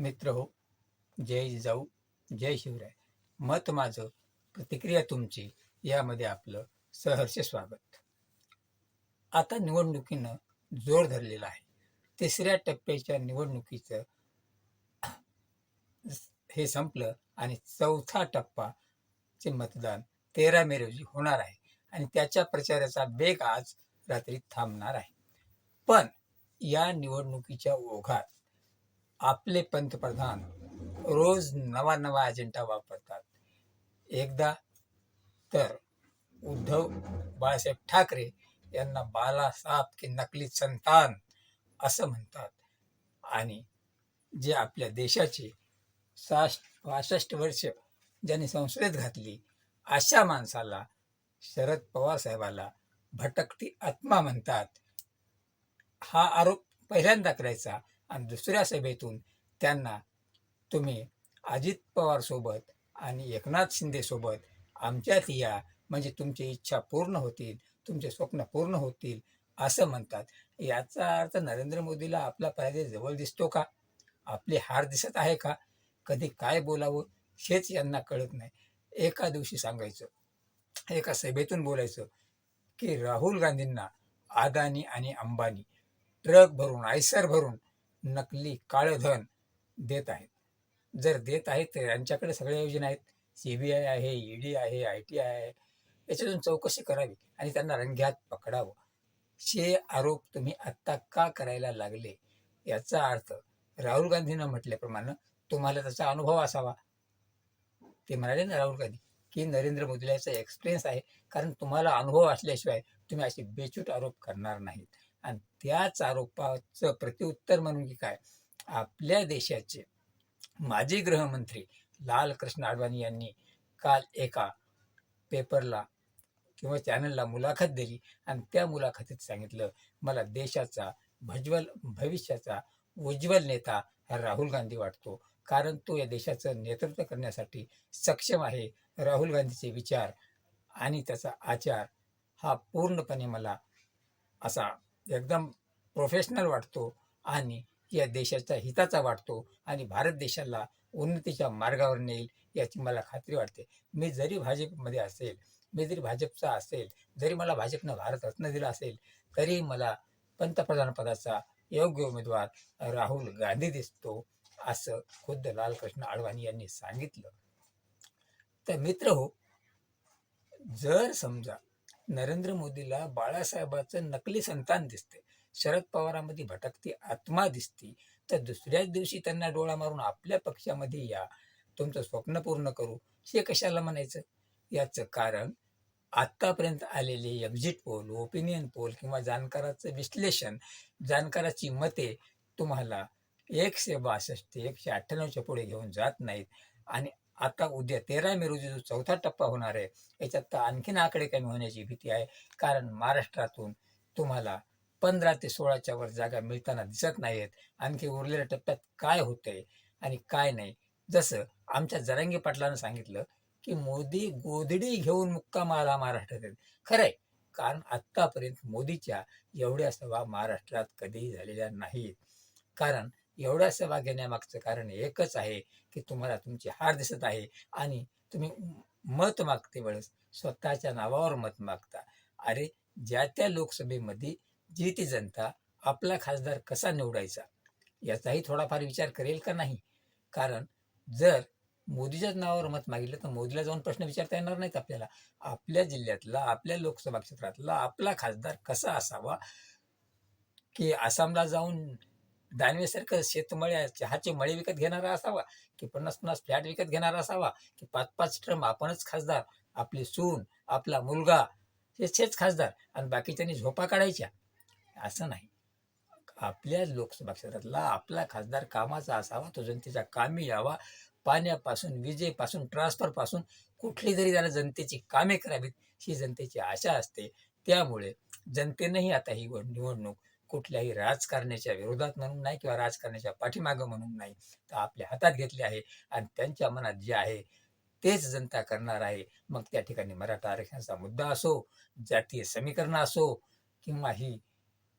मित्र हो. जय जाऊ जय शिवराय. मत माझं प्रतिक्रिया तुमची यामध्ये आपलं सहर्ष स्वागत. आता निवडणुकीनं जोर धरलेला आहे. तिसऱ्या टप्प्याच्या निवडणुकीचं हे संपलं आणि चौथा टप्पाचे मतदान तेरा मे रोजी होणार आहे आणि त्याच्या प्रचाराचा वेग आज रात्री थांबणार आहे. पण या निवडणुकीच्या ओघात आपले पंतप्रधान रोज नवा नवा अजेंडा वापरतात. एकदा तर उद्धव बाळासाहेब ठाकरे यांना बालासाहेब की नकली संतान असं म्हणतात. आणि जे आपल्या देशाचे साठ पासष्ट वर्ष ज्यांनी संसदेत घातली अशा माणसाला शरद पवार साहेबाला भटकती आत्मा म्हणतात. हा आरोप पहिल्यांदा करायचा आणि दुसऱ्या सभेतून त्यांना तुम्ही अजित पवार सोबत आणि एकनाथ शिंदे सोबत आमच्यात या म्हणजे तुमची इच्छा पूर्ण होतील तुमचे स्वप्न पूर्ण होतील असं म्हणतात. याचा अर्थ नरेंद्र मोदीला आपला पराजय जवळ दिसतो का? आपली हार दिसत आहे का? कधी काय बोलावं हेच यांना कळत नाही. एका दिवशी सांगायचं एका सभेतून बोलायचं की राहुल गांधींना अदानी आणि अंबानी ट्रक भरून आयसर भरून नकली काळं धन देत आहेत. जर देत आहेत तर यांच्याकडे सगळ्या योजना आहेत. सी बी आय आहे ईडी आहे आय टी आय आहे. याच्यातून चौकशी करावी आणि त्यांना रंग्यात पकडावं. हे आरोप तुम्ही आत्ता का करायला लागले? याचा अर्थ राहुल गांधीनं म्हटल्याप्रमाणे तुम्हाला त्याचा अनुभव असावा. ते म्हणाले ना राहुल गांधी की नरेंद्र मोदीला याचा एक्सपिरियन्स आहे. कारण तुम्हाला अनुभव असल्याशिवाय तुम्ही असे बेचूट आरोप करणार नाहीत. आणि त्याच आरोपाचं प्रत्युत्तर म्हणून की काय? आपल्या देशाचे माजी गृहमंत्री लालकृष्ण अडवाणी यांनी काल एका पेपरला किंवा चॅनलला मुलाखत दिली आणि त्या मुलाखतीत सांगितलं मला देशाचा भज्वल भविष्याचा उज्ज्वल नेता हा राहुल गांधी वाटतो कारण तो या देशाचं नेतृत्व करण्यासाठी सक्षम आहे. राहुल गांधीचे विचार आणि त्याचा आचार हा पूर्णपणे मला असा एकदम प्रोफेशनल वाटतो आणि या देशाच्या हिताचा वाटतो आणि भारत देशाला उन्नतीच्या मार्गावर नेईल याची मला खात्री वाटते. मी जरी भाजपमध्ये असेल मी जरी भाजपचा असेल जरी मला भाजपनं भारत रत्न दिला असेल तरी मला पंतप्रधान पदाचा योग्य उमेदवार राहुल गांधी दिसतो असं खुद्द लालकृष्ण आडवाणी यांनी सांगितलं. तर मित्र हो जर समजा नरेंद्र मोदीला बाळासाहेबाचं नकली संतान दिसते. शरद पवारामध्ये भटकती आत्मा दिसती. तर दुसऱ्याच दिवशी त्यांना डोळा मारून आपल्या पक्षामध्ये या. तुमचं स्वप्न पूर्ण करू. हे कशाला म्हणायचं? याचं कारण आत्तापर्यंत आलेले एक्झिट पोल ओपिनियन पोल किंवा जाणकाराचं विश्लेषण जाणकाराची मते तुम्हाला एकशे बासष्ट एकशे अठ्ठ्याण्णवच्या पुढे घेऊन जात नाहीत. आणि आता उद्या तेरा मे रोजी जो चौथा टप्पा होणार आहे याच्यात तर आणखीन आकडे कमी होण्याची भीती आहे. कारण महाराष्ट्रातून तुम्हाला पंधरा ते सोळाच्या वर जागा मिळताना दिसत नाहीत आणखी उरलेल्या टप्प्यात काय होतंय आणि काय नाही? जसं आमच्या जरांगी पाटलानं सांगितलं की मोदी गोधडी घेऊन मुक्काम आला महाराष्ट्रात खरंय कारण आत्तापर्यंत मोदीच्या एवढ्या सभा महाराष्ट्रात कधीही झालेल्या नाहीत कारण एवढा सभा घेण्यामागचं कारण एकच आहे की तुम्हाला तुमची हार दिसत आहे आणि तुम्ही मत मागते वेळेस स्वतःच्या नावावर मत मागता. अरे ज्या त्या लोकसभेमध्ये जी ती जनता आपला खासदार कसा निवडायचा याचाही थोडाफार विचार करेल का नाही? कारण जर मोदीच्याच नावावर मत मागितलं तर मोदीला जाऊन प्रश्न विचारता येणार नाहीत आपल्याला. आपल्या जिल्ह्यातला आपल्या लोकसभा क्षेत्रातला आपला खासदार कसा असावा की आसामला जाऊन दानवेसारखं शेतमळे चहाचे मळे विकत घेणारा असावा की पन्नास पन्नास फ्लॅट विकत घेणारा असावा की पाच पाच ट्रम आपणच खासदार आपली सून आपला मुलगा हेच खासदार आणि बाकीच्यांनी झोपा काढायच्या? असं नाही. आपल्या लोकसभा क्षेत्रातला आपला खासदार कामाचा असावा तो जनतेच्या कामी यावा. पाण्यापासून विजेपासून ट्रान्सफरपासून कुठली जरी त्याला जनतेची कामे करावीत ही जनतेची आशा असते. त्यामुळे जनतेनंही आता ही निवडणूक कुठल्याही राजकारण्याच्या विरोधात म्हणून नाही किंवा राजकारण्याच्या पाठीमागं म्हणून नाही तर आपल्या हातात घेतले आहे आणि त्यांच्या मनात जे आहे तेच जनता करणार आहे. मग त्या ठिकाणी मराठा आरक्षणाचा मुद्दा असो जातीय समीकरण असो किंवा ही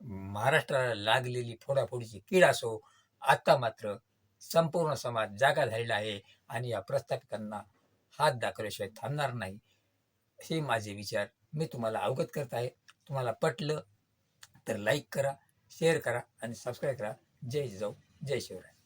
महाराष्ट्राला लागलेली फोडाफोडीची कीड असो आता मात्र संपूर्ण समाज जागा झालेला आहे आणि या प्रस्थापितांना हात दाखवल्याशिवाय थांबणार नाही. हे माझे विचार मी तुम्हाला अवगत करत आहे. तुम्हाला पटलं तर लाईक करा शेअर करा आणि सबस्क्राईब करा. जय जिजाऊ जय शिवराय.